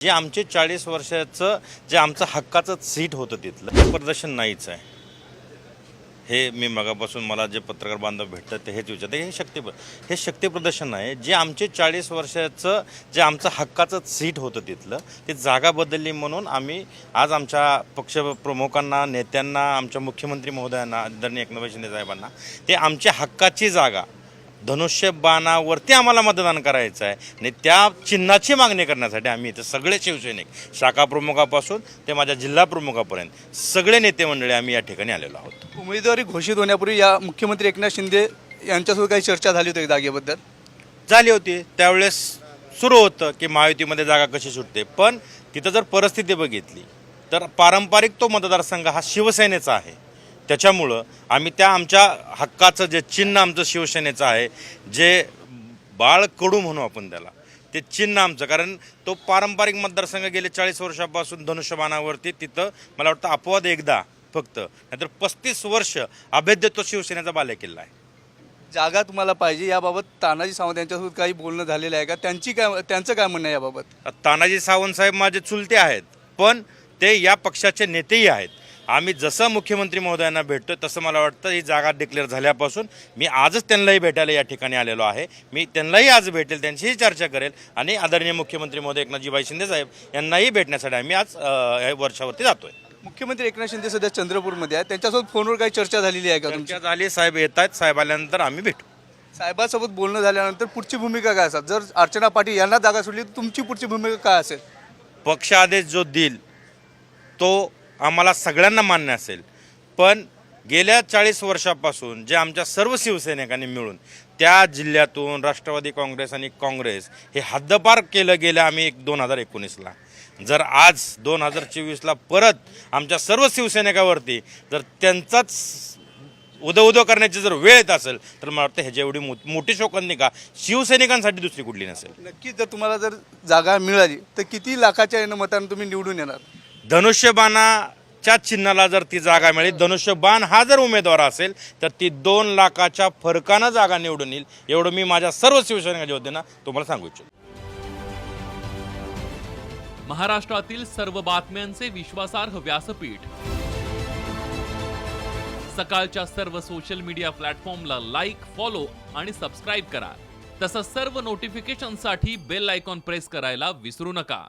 जे आमचे चाळीस वर्षाचं जे आमचं हक्काचं सीट होतं तिथलं ते प्रदर्शन नाहीच आहे. हे मी मगापासून मला जे पत्रकार बांधव भेटतात ते हेच विचारते हे शक्ती हे शक्ती प्रदर्शन आहे जे आमचे चाळीस वर्षाचं जे आमचं हक्काचं सीट होतं तिथलं ती जागा बदलली म्हणून आम्ही आज आमच्या पक्षप्रमुखांना नेत्यांना आमच्या मुख्यमंत्री महोदयांना आदरणीय एकनाथ शिंदे साहेबांना ते आमच्या हक्काची जागा धनुष्यबाणावरती आम्हाला मतदान करायचं आहे. आणि त्या चिन्हाची मागणी करण्यासाठी आम्ही इथं सगळे शिवसैनिक शाखा प्रमुखापासून ते माझ्या जिल्हा प्रमुखापर्यंत सगळे नेते मंडळी आम्ही या ठिकाणी आलेलो आहोत. उमेदवारी घोषित होण्यापूर्वी या मुख्यमंत्री एकनाथ शिंदे यांच्यासोबत काही चर्चा झाली होती जागेबद्दल? झाली होती. त्यावेळेस सुरू होतं की महायुतीमध्ये जागा कशी सुटते. पण तिथं जर परिस्थिती बघितली तर पारंपरिक तो मतदारसंघ हा शिवसेनेचा आहे. त्याच्यामुळं आम्ही त्या आमच्या हक्काचं जे चिन्ह आमचं शिवसेनेचं आहे जे बाळ कडू म्हणू आपण त्याला ते चिन्ह आमचं. कारण तो पारंपरिक मतदारसंघ गेले चाळीस वर्षापासून धनुष्यबाणावरती तिथं मला वाटतं अपवाद एकदा फक्त. नाहीतर पस्तीस वर्ष अभेद्य तो शिवसेनेचा बालेकिल्ला आहे. जागा तुम्हाला पाहिजे याबाबत तानाजी सावंत यांच्यासोबत काही बोलणं झालेलं आहे का? त्यांची काय त्यांचं काय म्हणणं आहे याबाबत? तानाजी सावंत साहेब माझे चुलते आहेत पण ते या पक्षाचे नेतेही आहेत. आम्ही जसं मुख्यमंत्री महोदयांना भेटतो तसं मला वाटतं ही जागा डिक्लेअर झाल्यापासून मी आजच त्यांनाही भेटायला या ठिकाणी आलेलो आहे. मी त्यांनाही आज भेटेल त्यांचीही चर्चा करेल आणि आदरणीय मुख्यमंत्री महोदय एकनाथजीभाई शिंदे साहेब यांनाही भेटण्यासाठी आम्ही आज वर्षावरती जातोय. मुख्यमंत्री एकनाथ शिंदे सध्या चंद्रपूरमध्ये आहेत. त्यांच्यासोबत फोनवर काही चर्चा झालेली आहे का चर्चा झाली साहेब येत आहेत साहेब आल्यानंतर आम्ही भेटू. साहेबांसोबत बोलणं झाल्यानंतर पुढची भूमिका काय असेल? जर अर्चना पाटील यांना जागा सोडली तर तुमची पुढची भूमिका काय असेल? पक्ष आदेश जो देईल तो आम्हाला सगळ्यांना मान्य असेल. पण गेल्या चाळीस वर्षापासून जे आमच्या सर्व शिवसैनिकांनी मिळून त्या जिल्ह्यातून राष्ट्रवादी काँग्रेस आणि काँग्रेस हे हद्दपार केलं गेलं आम्ही एक दोन हजार एकोणीसला. जर आज दोन हजार चोवीसला परत आमच्या सर्व शिवसैनिकावरती जर त्यांचाच उदो उदो करण्याची जर वेळ येत असेल तर मला वाटतं ह्याच्या एवढी मो- मोठी शोकांतिका शिवसैनिकांसाठी दुसरी कुठली नसेल. नक्की जर तुम्हाला जर जागा मिळाली तर किती लाखाच्या यानं मतानं तुम्ही निवडून येणार? धनुष्यबाणाच्या चिन्हाला जर ती जागा मिळेल धनुष्यबाण हा जर उमेदवार असेल तर ती दोन लाखाच्या फरकानं जागा निवडून येईल. एवढं मी माझ्या सर्व शिवसैनिकाच्या वतीनं तुम्हाला सांगू इच्छितो. महाराष्ट्रातील सर्व बातम्यांचे विश्वासार्ह व्यासपीठ. सकाळच्या सर्व सोशल मीडिया प्लॅटफॉर्मला लाईक फॉलो आणि सबस्क्राईब करा. तसंच सर्व नोटिफिकेशनसाठी बेल आयकॉन प्रेस करायला विसरू नका.